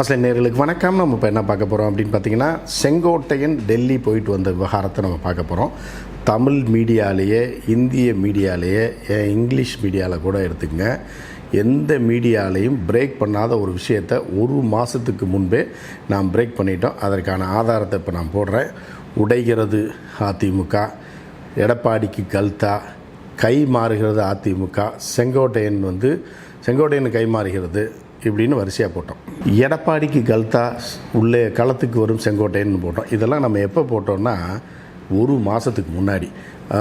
First நேர்களுக்கு வணக்கம். நம்ம இப்போ என்ன பார்க்க போகிறோம் அப்படின்னு பார்த்தீங்கன்னா செங்கோட்டையன் டெல்லி போயிட்டு வந்த விவகாரத்தை நம்ம பார்க்க போகிறோம் தமிழ் மீடியாலேயே இந்திய மீடியாலேயே ஏன் இங்கிலீஷ் மீடியாவில் கூட எடுத்துக்கங்க. எந்த மீடியாலையும் பிரேக் பண்ணாத ஒரு விஷயத்தை ஒரு மாதத்துக்கு முன்பே நாம் பிரேக் பண்ணிட்டோம். அதற்கான ஆதாரத்தை இப்போ நான் போடுறேன். உடைகிறது அதிமுக எடப்பாடிக்கு கல்தா கை மாறுகிறது அதிமுக. செங்கோட்டையன் வந்து செங்கோட்டையன் கை மாறுகிறது. இப்படின்னு வரிசையாக போட்டோம். எடப்பாடிக்கு கல்தா உள்ளே களத்துக்கு வரும் செங்கோட்டைன்னு போட்டோம். இதெல்லாம் நம்ம எப்போ போட்டோம்னா ஒரு மாதத்துக்கு முன்னாடி.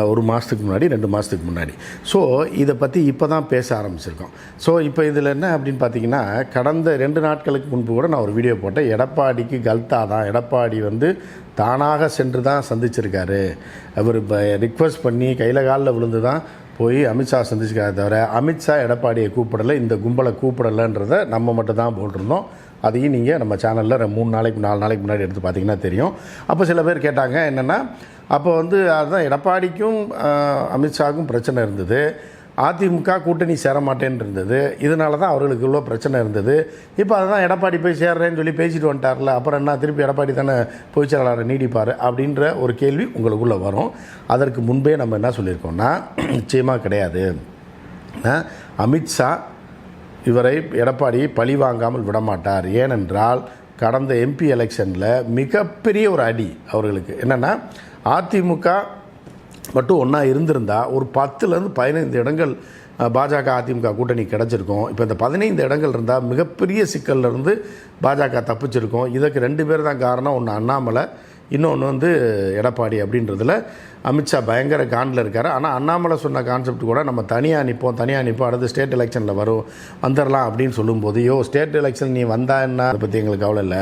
ஒரு மாதத்துக்கு முன்னாடி ரெண்டு மாதத்துக்கு முன்னாடி. ஸோ இதை பற்றி இப்போ தான் பேச ஆரம்பிச்சிருக்கோம். ஸோ இப்போ இதில் என்ன அப்படின்னு பார்த்தீங்கன்னா கடந்த ரெண்டு நாட்களுக்கு முன்பு கூட நான் ஒரு வீடியோ போட்டேன். எடப்பாடிக்கு கல்தா தான். எடப்பாடி வந்து தானாக சென்று தான் சந்திச்சிருக்காரு. அவர் இப்போ ரிக்வஸ்ட் பண்ணி கையில் காலில் விழுந்து தான் போய் அமித்ஷா சந்திச்சுக்காத தவிர அமித்ஷா எடப்பாடியை கூப்பிடலை இந்த கும்பலை கூப்பிடலைன்றத நம்ம மட்டும் தான் போட்டிருந்தோம். அதையும் நீங்கள் நம்ம சேனலில் மூணு நாளைக்கு நாலு நாளைக்கு முன்னாடி எடுத்து பார்த்தீங்கன்னா தெரியும். அப்போ சில பேர் கேட்டாங்க என்னென்னா அப்போ வந்து அதுதான் எடப்பாடிக்கும் அமித்ஷாவுக்கும் பிரச்சனை இருந்தது. அதிமுக கூட்டணி சேர மாட்டேன்னு இருந்தது இதனால தான் அவர்களுக்கு இவ்வளோ பிரச்சனை இருந்தது. இப்போ அதுதான் எடப்பாடி போய் சேர்றேன்னு சொல்லி பேசிட்டு வந்துட்டார்ல அப்புறம் என்ன திருப்பி எடப்பாடி தானே பொதுச் செயலாளரை நீடிப்பார் அப்படின்ற ஒரு கேள்வி உங்களுக்குள்ளே வரும். அதற்கு முன்பே நம்ம என்ன சொல்லியிருக்கோம்னா நிச்சயமாக கிடையாது. அமித்ஷா இவரை எடப்பாடி பழி வாங்காமல் விடமாட்டார். ஏனென்றால் கடந்த எம்பி எலெக்ஷனில் மிகப்பெரிய ஒரு அடி அவர்களுக்கு. என்னென்னா அதிமுக மட்டும் ஒன்றா இருந்திருந்தா ஒரு பத்துலேருந்து பதினைந்து இடங்கள் பாஜக அதிமுக கூட்டணி கிடச்சிருக்கும். இப்போ இந்த பதினைந்து இடங்கள் இருந்தால் மிகப்பெரிய சிக்கல்ல இருந்து பாஜக தப்பிச்சிருக்கும். இதுக்கு ரெண்டு பேர் தான் காரணம். ஒன்று அண்ணாமலை இன்னொன்று வந்து எடப்பாடி அப்படின்றதுல. அமித்ஷா பயங்கர காண்டில் இருக்கார். ஆனால் அண்ணாமலை சொன்ன கான்செப்ட் கூட நம்ம தனியாக நிற்போம் தனியாக நிற்போம் அடுத்து ஸ்டேட் எலெக்ஷனில் வரும் வந்துடலாம் அப்படின்னு சொல்லும்போது யோ ஸ்டேட் எலெக்ஷன் நீ வந்தா என்ன? அதை பற்றி எங்களுக்கு கவலை இல்லை.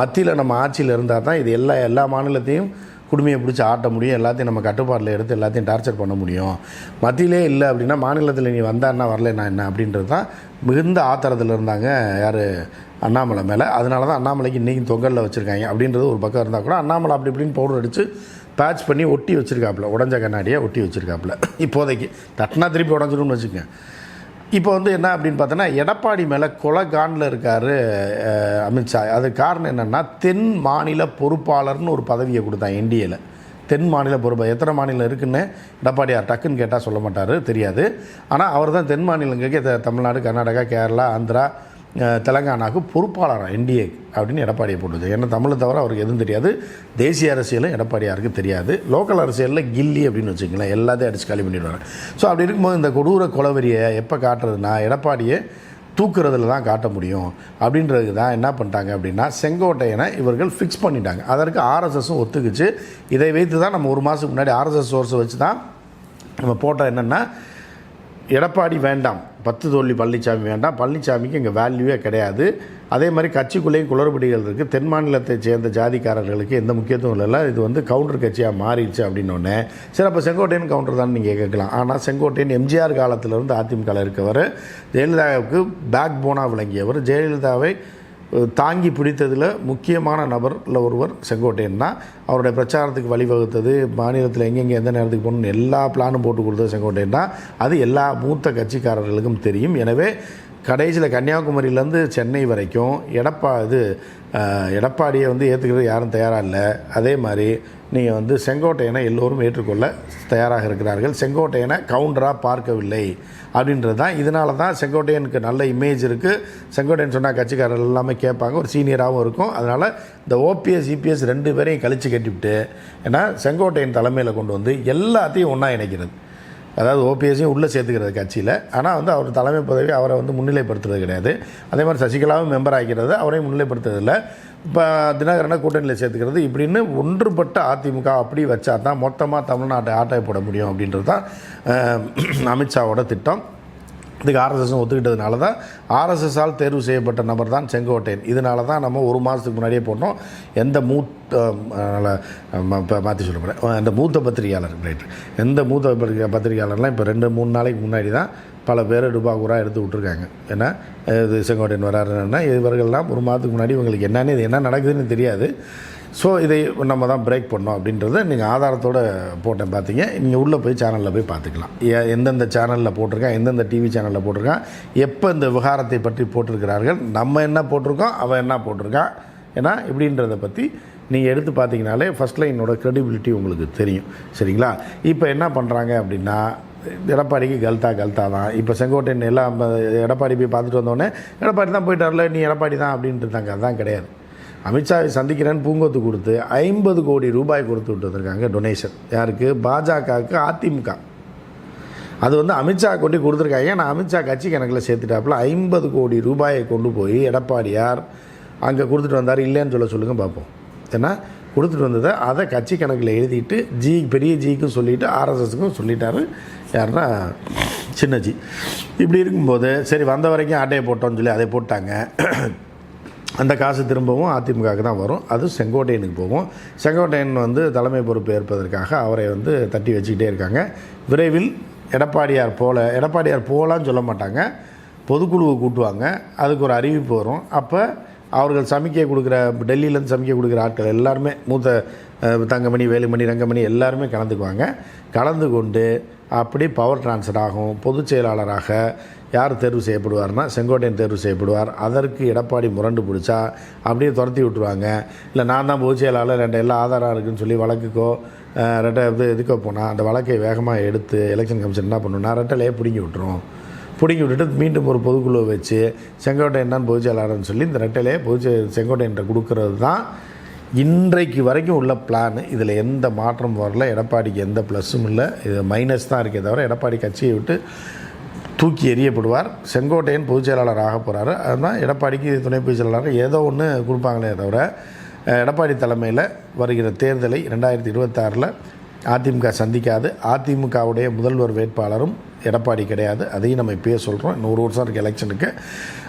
மத்தியில் நம்ம ஆட்சியில் இருந்தால் தான் இது எல்லா எல்லா மாநிலத்தையும் குடுமையை பிடிச்சி ஆட்ட முடியும் எல்லாத்தையும் நம்ம கட்டுப்பாட்டில் எடுத்து எல்லாத்தையும் டார்ச்சர் பண்ண முடியும். மத்தியிலே இல்லை அப்படின்னா மாநிலத்தில் நீ வந்தான்னா வரலன்னா என்ன அப்படின்றது தான் மிகுந்த ஆத்திரத்தில் இருந்தாங்க யார்? அண்ணாமலை மேலே. அதனால தான் அண்ணாமலைக்கு இன்றைக்கும் தொங்கலில் வச்சுருக்காங்க அப்படின்றது ஒரு பக்கம் இருந்தால் கூட அண்ணாமலை அப்படி இப்படின்னு பவுடர் அடித்து பேட்ச் பண்ணி ஒட்டி வச்சுருக்காப்புல. உடஞ்ச கண்ணாடியை ஒட்டி வச்சுருக்காப்புல. இப்போதைக்கு தட்டினா திருப்பி உடஞ்சிடும்னு வச்சுக்கோங்க. இப்போ வந்து என்ன அப்படின்னு பார்த்தோன்னா எடப்பாடி மேலே கொலகானில் இருக்கார் அமித்ஷா அதுக்கு காரணம் என்னென்னா தென் மாநில பொறுப்பாளர்னு ஒரு பதவியை கொடுத்தான் என்டிஏல தென் மாநில பொறுப்பு எத்தனை மாநிலம் இருக்குன்னு எடப்பாடியார் டக்குன்னு கேட்டால் சொல்ல மாட்டார் தெரியாது. ஆனால் அவர் தான் தென் மாநிலங்களுக்கு தமிழ்நாடு கர்நாடகா கேரளா ஆந்திரா தெலங்கானாவுக்கு பொறுப்பாளராக என்டிஏ அப்படின்னு எடப்பாடியை போட்டுது. ஏன்னா தமிழை தவிர அவருக்கு எதுவும் தெரியாது. தேசிய அரசியலும் எடப்பாடியாருக்கு தெரியாது. லோக்கல் அரசியலில் கில்லி அப்படின்னு வச்சுங்களேன் எல்லாத்தையும் அடிச்சு காலி பண்ணிடுவாங்க ஸோ அப்படி இருக்கும்போது இந்த கொடூர கொலவெறியை எப்போ காட்டுறதுன்னா எடப்பாடியை தூக்குறதுல தான் காட்ட முடியும். அப்படின்றது தான் என்ன பண்ணிட்டாங்க அப்படின்னா செங்கோட்டையனை இவர்கள் ஃபிக்ஸ் பண்ணிட்டாங்க. அதற்கு ஆர்எஸ்எஸும் ஒத்துக்குச்சு. இதை வைத்து தான் நம்ம ஒரு மாதத்துக்கு முன்னாடி ஆர்எஸ்எஸ் சோர்ஸை வச்சு தான் நம்ம போட்டோம் என்னென்னா எடப்பாடி வேண்டாம். பத்து தோல்வி பழனிசாமி வேண்டாம். பழனிசாமிக்கு இங்கே வேல்யூவே கிடையாது. அதே மாதிரி கட்சிக்குள்ளேயும் குளறுபடிகள் இருக்குது தென் மாநிலத்தை சேர்ந்த ஜாதிக்காரர்களுக்கு எந்த முக்கியத்துவம் இல்லை இது வந்து கவுண்டர் கட்சியாக மாறிடுச்சு அப்படின்னோடனே சரி அப்போ செங்கோட்டையன் கவுண்டர் தான் நீங்கள் கேட்கலாம். ஆனால் செங்கோட்டையன் எம்ஜிஆர் காலத்திலிருந்து அதிமுக இருக்கவர் ஜெயலலிதாவுக்கு பேக் போனாக விளங்கியவர் ஜெயலலிதாவை தாங்கி பிடித்ததில் முக்கியமான நபரில் ஒருவர் செங்கோட்டையன் தான். அவருடைய பிரச்சாரத்துக்கு வழிவகுத்தது மாநிலத்தில் எங்கெங்கே எந்த நேரத்துக்கு போகணும்னு எல்லா பிளானும் போட்டு கொடுத்தது செங்கோட்டையன் தான். அது எல்லா மூத்த கட்சிக்காரர்களுக்கும் தெரியும். எனவே கடைசியில் கன்னியாகுமரியிலேருந்து சென்னை வரைக்கும் எடப்பா இது எடப்பாடியை வந்து ஏற்றுக்கிறது யாரும் தயாராக இல்லை. அதே மாதிரி நீங்கள் வந்து செங்கோட்டையனை எல்லோரும் ஏற்றுக்கொள்ள தயாராக இருக்கிறார்கள். செங்கோட்டையனை கவுண்டராக பார்க்கவில்லை அப்படின்றது தான். இதனால தான் செங்கோட்டையனுக்கு நல்ல இமேஜ் இருக்குது செங்கோட்டையன் சொன்னால் கட்சிக்காரர்கள் எல்லாமே கேட்பாங்க. ஒரு சீனியராகவும் இருக்கும். அதனால் இந்த ஓபிஎஸ் இபிஎஸ் ரெண்டு பேரையும் கழித்து கட்டிவிட்டு ஏன்னா செங்கோட்டையன் தலைமையில் கொண்டு வந்து எல்லாத்தையும் ஒன்றா இணைக்கிறது. அதாவது ஓபிஎஸையும் உள்ளே சேர்த்துக்கிறது கட்சியில். ஆனால் வந்து அவர் தலைமை பதவி அவரை வந்து முன்னிலைப்படுத்துறது கிடையாது. அதே மாதிரி சசிகலாவும் மெம்பர் ஆகிக்கிறது அவரையும் முன்னிலைப்படுத்துறதில்ல இப்போ தினகரனை கூட்டணியில் சேர்த்துக்கிறது இப்படின்னு ஒன்றுபட்ட அதிமுக அப்படி வச்சா தான் மொத்தமாக தமிழ்நாட்டை ஆட்டை போட முடியும் அப்படின்றது தான் அமித்ஷாவோட திட்டம். இதுக்கு ஆர்எஸ்எஸும் ஒத்துக்கிட்டதுனால தான் ஆர்எஸ்எஸ்ஸால் தேர்வு செய்யப்பட்ட நபர் தான் செங்கோட்டையன். இதனால தான் நம்ம ஒரு மாதத்துக்கு முன்னாடியே போட்டோம். எந்த மூத்த மாற்றி சொல்ல போகிறேன் அந்த மூத்த பத்திரிகையாளர் ரைட்டு எந்த மூத்த பத்திரிகை பத்திரிகையாளர்லாம் இப்போ ரெண்டு மூணு நாளைக்கு முன்னாடி தான் பல பேர் டுபாகூராக எடுத்து விட்ருக்காங்க ஏன்னா இது செங்கோட்டையன் வராருன்னா இவர்கள்லாம் ஒரு மாதத்துக்கு முன்னாடி இவங்களுக்கு என்னன்னு இது என்ன நடக்குதுன்னு தெரியாது. ஸோ இதை நம்ம தான் பிரேக் பண்ணோம் அப்படின்றத நீங்கள் ஆதாரத்தோடு போட்டேன் பார்த்தீங்க நீங்கள் உள்ளே போய் சேனலில் போய் பார்த்துக்கலாம் எந்தெந்த சேனலில் போட்டிருக்கான் எந்தெந்த டிவி சேனலில் போட்டிருக்கான் எப்போ இந்த விவகாரத்தை பற்றி போட்டிருக்கிறார்கள் நம்ம என்ன போட்டிருக்கோம் அவன் என்ன போட்டிருக்கான் ஏன்னா இப்படின்றத பற்றி நீங்கள் எடுத்து பார்த்தீங்கனாலே ஃபஸ்ட் லைனோட க்ரெடிபிலிட்டி உங்களுக்கு தெரியும். சரிங்களா? இப்போ என்ன பண்ணுறாங்க அப்படின்னா எடப்பாடிக்கு கல்தா கல்தா தான். இப்போ செங்கோட்டையன் எல்லாம் எடப்பாடி போய் பார்த்துட்டு வந்தோடனே எடப்பாடி தான் போயிட்டார்ல நீ எடப்பாடி தான் அப்படின்ட்டு இருந்தாங்க அதான் கிடையாது. அமித்ஷாவை சந்திக்கிறேன்னு பூங்கொத்து கொடுத்து ஐம்பது கோடி ரூபாய் கொடுத்து விட்டு வந்திருக்காங்க டொனேஷன் யாருக்கு? பாஜகவுக்கு அதிமுக. அது வந்து அமித்ஷா கொண்டு கொடுத்துருக்காங்க. நான் அமித்ஷா கட்சி கணக்கில் சேர்த்துட்டாப்புல ஐம்பது கோடி ரூபாயை கொண்டு போய் எடப்பாடியார் அங்கே கொடுத்துட்டு வந்தார் இல்லைன்னு சொல்ல சொல்லுங்கள் பார்ப்போம் ஏன்னா கொடுத்துட்டு வந்ததை அதை கட்சி கணக்கில் எழுதிட்டு ஜி பெரிய ஜிக்கும் சொல்லிவிட்டு ஆர்எஸ்எஸ்க்கும் சொல்லிட்டாரு. யாருன்னா சின்ன ஜி இப்படி இருக்கும்போது சரி வந்த வரைக்கும் ஆட்டையை போட்டோம்னு சொல்லி அதை போட்டாங்க. அந்த காசு திரும்பவும் அதிமுகவுக்கு தான் வரும். அது செங்கோட்டையனுக்கு போகும். செங்கோட்டையன் வந்து தலைமை பொறுப்பு ஏற்பதற்காக அவரை வந்து தட்டி வச்சுக்கிட்டே இருக்காங்க. விரைவில் எடப்பாடியார் போல எடப்பாடியார் போகலான்னு சொல்ல மாட்டாங்க. பொதுக்குழுவை கூட்டுவாங்க. அதுக்கு ஒரு அறிவிப்பு வரும். அப்போ அவர்கள் சமிக்கை கொடுக்குற டெல்லியிலேருந்து சமிக்கை கொடுக்குற ஆட்கள் எல்லாருமே மூத்த தங்கமணி வேலுமணி ரங்கமணி எல்லாருமே கலந்துக்குவாங்க. கலந்து கொண்டு அப்படி பவர் டிரான்ஸ்ஃபர் ஆகும். பொதுச் செயலாளராக யார் தேர்வு செய்யப்படுவார்னா செங்கோட்டையன் தேர்வு செய்யப்படுவார். அதற்கு எடப்பாடி முரண்டு பிடிச்சா அப்படியே துரத்தி விட்டுருவாங்க. இல்லை நான் தான் பொதுச் செயலாளர் ரெண்டு எல்லா ஆதாரம் இருக்குன்னு சொல்லி வழக்குக்கோ ரெட்டை இது இதுக்கோ போனால் அந்த வழக்கை வேகமாக எடுத்து எலெக்ஷன் கமிஷன் என்ன பண்ணுன்னா ரெட்டலையே பிடுங்கி விட்டுரும். பிடுங்கி விட்டுட்டு மீண்டும் ஒரு பொதுக்குழுவை வச்சு செங்கோட்டையன் தான் பொதுச் செயலாளர்னு சொல்லி இந்த ரெட்டலையே பொதுச் செங்கோட்டையன் கொடுக்கறது தான் இன்றைக்கு வரைக்கும் உள்ள பிளான் இதில் எந்த மாற்றம் வரல. எடப்பாடிக்கு எந்த ப்ளஸ்ஸும் இல்லை. இது மைனஸ் தான் இருக்கே தவிர எடப்பாடி கட்சியை விட்டு தூக்கி எறியப்படுவார். செங்கோட்டையன் பொதுச் செயலாளர் ஆக போகிறாரு அதுதான் எடப்பாடிக்கு துணை பொதுச் செயலாளர் ஏதோ ஒன்று கொடுப்பாங்களே தவிர எடப்பாடி தலைமையில் வருகிற தேர்தலை ரெண்டாயிரத்தி இருபத்தாறில் அதிமுக சந்திக்காது. அதிமுகவுடைய முதல்வர் வேட்பாளரும் எடப்பாடி கிடையாது. அதையும் நம்ம இப்பயே சொல்கிறோம் நூறு வருஷம் இருக்குது எலெக்ஷனுக்கு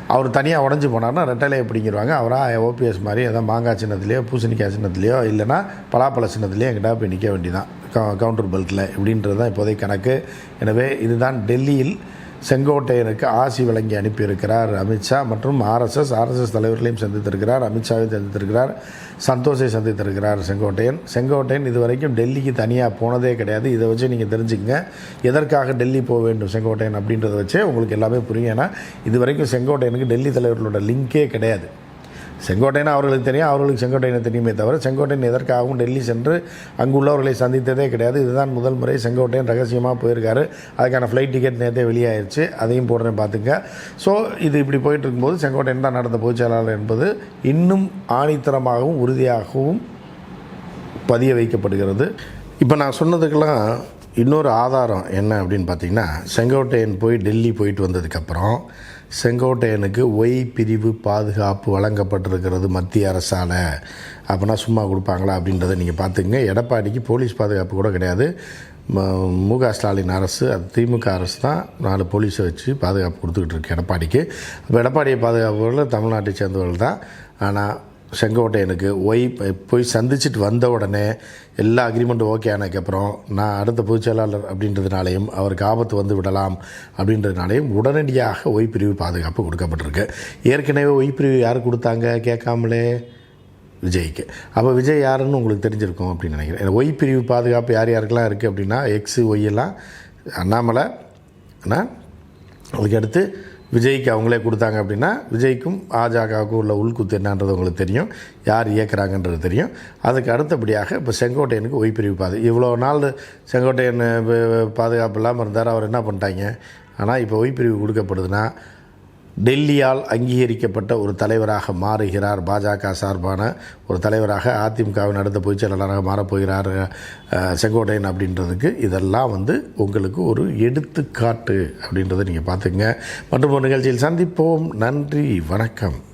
அவர் தனியாக உடஞ்சி போனார்னா ரெட்டலையை பிடிங்கிடுவாங்க அவராக ஓபிஎஸ் மாதிரி எதாவது மாங்காய் சின்னத்துலேயோ பூசணிக்காய் சின்னத்துலேயோ இல்லைனா பலாப்பழ சின்னத்துலேயோ எங்கிட்ட போய் நிற்க வேண்டியதான் கவுண்டர் பெல்ட்டில் இப்படின்றது தான் இப்போதைக்கு கணக்கு. எனவே இதுதான் டெல்லியில் செங்கோட்டையனுக்கு ஆசி வழங்கி அனுப்பியிருக்கிறார் அமித்ஷா மற்றும் ஆர்எஸ்எஸ் ஆர்எஸ்எஸ் தலைவர்களையும் சந்தித்திருக்கிறார். அமித்ஷாவையும் சந்தித்திருக்கிறார். சந்தோஷை சந்தித்திருக்கிறார் செங்கோட்டையன். செங்கோட்டையன் இதுவரைக்கும் டெல்லிக்கு தனியாக போனதே கிடையாது. இதை வச்சு நீங்கள் தெரிஞ்சுக்கங்க. எதற்காக டெல்லி போக வேண்டும் செங்கோட்டையன் அப்படின்றத வச்சே உங்களுக்கு எல்லாமே புரியும். ஏன்னா இதுவரைக்கும் செங்கோட்டையனுக்கு டெல்லி தலைவர்களோட லிங்கே கிடையாது. செங்கோட்டையன் அவர்களுக்கு தெரியும் அவர்களுக்கு செங்கோட்டையனை தெரியுமே தவிர செங்கோட்டையன் எதற்காகவும் டெல்லி சென்று அங்குள்ளவர்களை சந்தித்ததே கிடையாது. இதுதான் முதல் முறை செங்கோட்டையன் ரகசியமாக போயிருக்காரு. அதுக்கான ஃப்ளைட் டிக்கெட் நேற்றே வெளியாயிருச்சு. அதையும் போடுறேன் பார்த்துங்க. ஸோ இது இப்படி போயிட்டு இருக்கும்போது செங்கோட்டையன் தான் நடந்த பொதுச் செயலாளர் என்பது இன்னும் ஆணித்தரமாகவும் உறுதியாகவும் பதிய வைக்கப்படுகிறது. இப்போ நான் சொன்னதுக்கெல்லாம் இன்னொரு ஆதாரம் என்ன அப்படின்னு பார்த்தீங்கன்னா செங்கோட்டையன் போய் டெல்லி போயிட்டு வந்ததுக்கப்புறம் செங்கோட்டையனுக்கு ஒய் பிரிவு பாதுகாப்பு வழங்கப்பட்டிருக்கிறது மத்திய அரசால். அப்படின்னா சும்மா கொடுப்பாங்களா அப்படின்றத நீங்கள் பார்த்துங்க எடப்பாடிக்கு போலீஸ் பாதுகாப்பு கூட கிடையாது. மு க ஸ்டாலின் அரசு அது திமுக அரசு தான் நாலு போலீஸை வச்சு பாதுகாப்பு கொடுத்துக்கிட்டு இருக்கு எடப்பாடிக்கு. அப்போ எடப்பாடியை பாதுகாப்புகளில் தமிழ்நாட்டை சேர்ந்தவர்கள் தான். ஆனால் செங்கோட்டையனுக்கு ஒய் போய் சந்திச்சுட்டு வந்த உடனே எல்லா அக்ரிமெண்ட்டும் ஓகே ஆனதுக்கப்புறம் நான் அடுத்த பொதுச் செயலாளர் அப்படின்றதுனாலையும் அவருக்கு ஆபத்து வந்து விடலாம் அப்படின்றதுனாலையும் உடனடியாக ஒய் பிரிவு பாதுகாப்பு கொடுக்கப்பட்டிருக்கு. ஏற்கனவே ஒய் பிரிவு யார் கொடுத்தாங்க கேட்காமலே? விஜய்க்கு. அப்போ விஜய் யாருன்னு உங்களுக்கு தெரிஞ்சிருக்கும் அப்படின்னு நினைக்கிறேன். ஒய் பிரிவு பாதுகாப்பு யார் யாருக்கெல்லாம் இருக்குது அப்படின்னா எக்ஸு ஒய் எல்லாம் அண்ணாமலை அண்ணா அதுக்கடுத்து விஜய்க்கு அவங்களே கொடுத்தாங்க அப்படின்னா விஜய்க்கும் பாஜகவுக்கும் உள்ள உள்குத்து என்னன்றது உங்களுக்கு தெரியும். யார் இயக்குறாங்கன்றது தெரியும். அதுக்கு அடுத்தபடியாக இப்போ செங்கோட்டையனுக்கு ஒய்பிரிவு பாது இவ்வளோ நாள் செங்கோட்டையன் பாதுகாப்பு இல்லாமல் இருந்தார். அவர் என்ன பண்ணிட்டாங்க? ஆனால் இப்போ ஒய்பிரிவு கொடுக்கப்படுதுன்னா டெல்லியால் அங்கீகரிக்கப்பட்ட ஒரு தலைவராக மாறுகிறார். பாஜக சார்பான ஒரு தலைவராக அதிமுகவின் அடுத்த பொதுச் செயலாளராக மாறப்போகிறார் செங்கோட்டையன் அப்படின்றதுக்கு இதெல்லாம் வந்து உங்களுக்கு ஒரு எடுத்துக்காட்டு அப்படின்றத நீங்கள் பார்த்துங்க மற்றும் ஒரு நிகழ்ச்சியில் சந்திப்போம். நன்றி வணக்கம்.